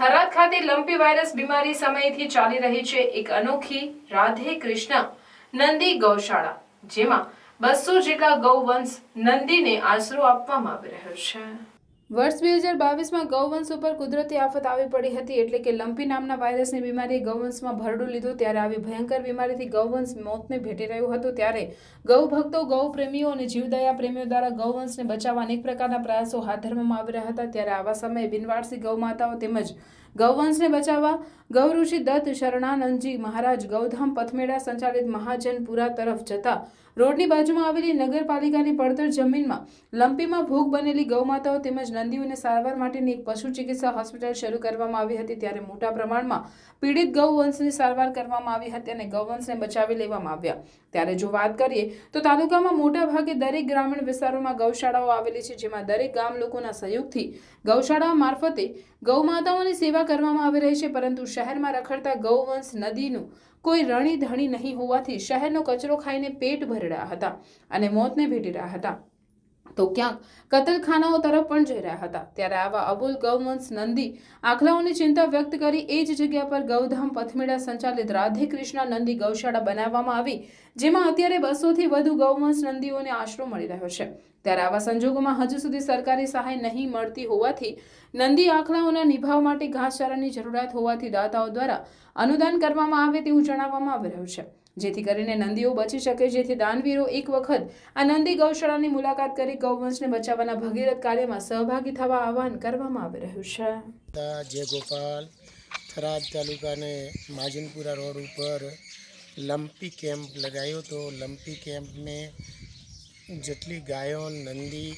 થરાદ ખાતે lumpy virus બીમારી સમયથી ચાલી રહી છે એક અનોખી રાધે કૃષ્ણ નંદી ગૌશાળા, જેમાં બસો જેટલા ગૌવંશ નંદીને આશરો આપવામાં આવી રહ્યો છે. વર્ષ બે હજાર બાવીસમાં ગૌવંશ ઉપર કુદરતી આફત આવી પડી હતી એટલે કે લંપી નામના વાયરસની બીમારીએ ગૌવંશમાં ભરડું લીધું. ત્યારે આવી ભયંકર બીમારીથી ગૌવંશ મોતને ભેટી રહ્યું હતું. ત્યારે ગૌ ભક્તો, ગૌ પ્રેમીઓ અને જીવદયા પ્રેમીઓ દ્વારા ગૌવંશને બચાવવા અનેક પ્રકારના પ્રયાસો હાથ ધરવામાં આવી રહ્યા હતા. ત્યારે આવા સમયે બિનવારસી ગૌ માતાઓ તેમજ ગૌવંશને બચાવવા ગૌઋષિ દત્ત શરણાનંદજી મહારાજ ગૌધામ પથમેળા સંચાલિત મહાજનપુરા તરફ જતા રોડની બાજુમાં આવેલી નગરપાલિકાની પડતર જમીનમાં લંપીમાં ભોગ બનેલી ગૌમાતાઓ તેમજ નંદીઓને સારવાર માટેની એક પશુ ચિકિત્સા હોસ્પિટલ શરૂ કરવામાં આવી હતી. ત્યારે મોટા પ્રમાણમાં પીડિત ગૌવંશની સારવાર કરવામાં આવી હતી અને ગૌવંશને બચાવી લેવામાં આવ્યા. ત્યારે જો વાત કરીએ તો તાલુકામાં મોટા ભાગે દરેક ગ્રામીણ વિસ્તારોમાં ગૌશાળાઓ આવેલી છે, જેમાં દરેક ગામ લોકોના સહયોગથી ગૌશાળા મારફતે ગૌમાતાઓની સેવા કરવામાં આવી રહી છે, પરંતુ શહેરમાં રખડતા ગૌવંશ નદીનું કોઈ રણી ધણી નહીં હોવાથી શહેરનો કચરો ખાઈને પેટ ભરી રહ્યા હતા અને મોતને ભેટી રહ્યા હતા. તો ક્યાંક? કતલખાનાઓ તરફ પણ જઈ રહ્યા હતા. ત્યારે આવા અબોલ ગૌવંશ નંદી આખલાઓની ચિંતા વ્યક્ત કરી એ જ જગ્યા પર ગૌધામ પથમેળા સંચાલિત રાધે નંદી ગૌશાળા બનાવવામાં આવી, જેમાં અત્યારે બસોથી વધુ ગૌવંશ નંદીઓને આશરો મળી રહ્યો છે. ત્યારે આવા સંજોગોમાં હજુ સુધી સરકારી સહાય નહીં મળતી હોવાથી નંદી આખલાઓના નિભાવ માટે ઘાસચારાની જરૂરિયાત હોવાથી દાતાઓ દ્વારા અનુદાન કરવામાં આવે તેવું જણાવવામાં આવી રહ્યું છે. જેથી કરીને નંદીઓ બચી શકે, જેથી દાનવીરો એક વખત આ નંદી ગૌશાળાની મુલાકાત કરી ગૌવંશને બચાવવાના ભગીરથ કાર્યમાં સહભાગી થવા આહવાન કરવામાં આવી રહ્યું છે. જય ગોપાલ, થરાદ તાલુકાને માજનપુરા રોડ ઉપર લંપી કેમ્પ લગાયો તો લંપી કેમ્પને જેટલી ગાયો, નંદી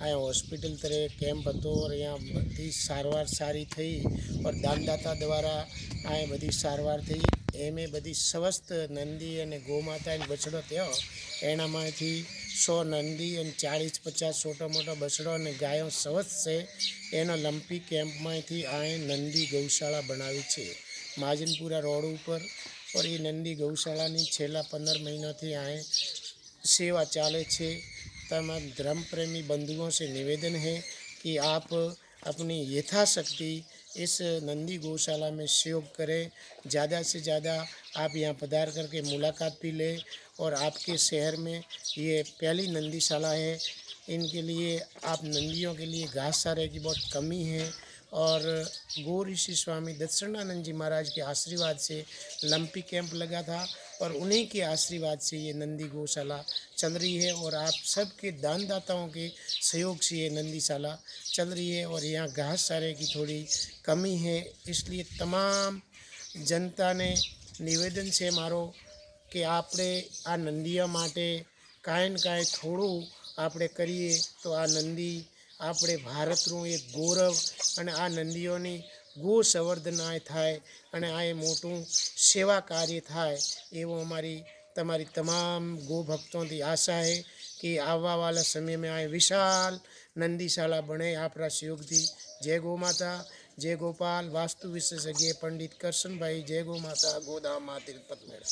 અહીંયા હોસ્પિટલ તરે કેમ્પ હતો અહીંયા બધી સારવાર સારી થઈ ઓર દાનદાતા દ્વારા અહીંયા બધી સારવાર થઈ. એમે બધી સ્વસ્થ નંદી અને ગોમાતા બછડો થયો. એનામાંથી સો નંદી અને ચાળીસ પચાસ છોટો મોટો બછડો અને ગાયો સ્વસ્થ છે. એનો લંપી કેમ્પમાંથી આએ નંદી ગૌશાળા બનાવી છે. માજનપુરા રોડ ઉપર પર એ નંદી ગૌશાળાની છેલ્લા પંદર મહિનાથી આએ સેવા ચાલે છે. તમામ ધર્મપ્રેમી બંધુઓ છે નિવેદન હે કે આપ अपनी यथाशक्ति इस नंदी गौशाला में सहयोग करें। ज़्यादा से ज़्यादा आप यहाँ पधार करके मुलाकात भी लें और आपके शहर में ये पहली नंदीशाला है। इनके लिए, आप नंदियों के लिए घास चारे की बहुत कमी है और गौ ऋषि स्वामी दत्सनानंद जी महाराज के आशीर्वाद से लंपी कैंप लगा था और उन्हीं के आशीर्वाद से ये नंदी गौशाला चल रही है और आप सबके दानदाताओं के सहयोग से ये नंदीशाला चल रही है और यहाँ घास चारे की थोड़ी कमी है इसलिए तमाम જનતાને નિવેદન છે મારો કે આપણે આ નંદીઓ માટે કાંઈ ને કાંઈ થોડું આપણે કરીએ તો આ નંદી આપણે ભારતનું એક ગૌરવ અને આ નંદીઓની ગો સંવર્ધન આ થાય અને આ એ મોટું સેવા કાર્ય થાય એવું અમારી તમારી તમામ ગો ભક્તોથી આશા है कि आवा वाला समय में आए विशाल नंदीशाला बने आपरा सहयोग थी जय गौ माता जय गोपाल वास्तु विशेषज्ञ पंडित करशन भाई जय गौ माता गोदाम माँ तिरुपत मेरा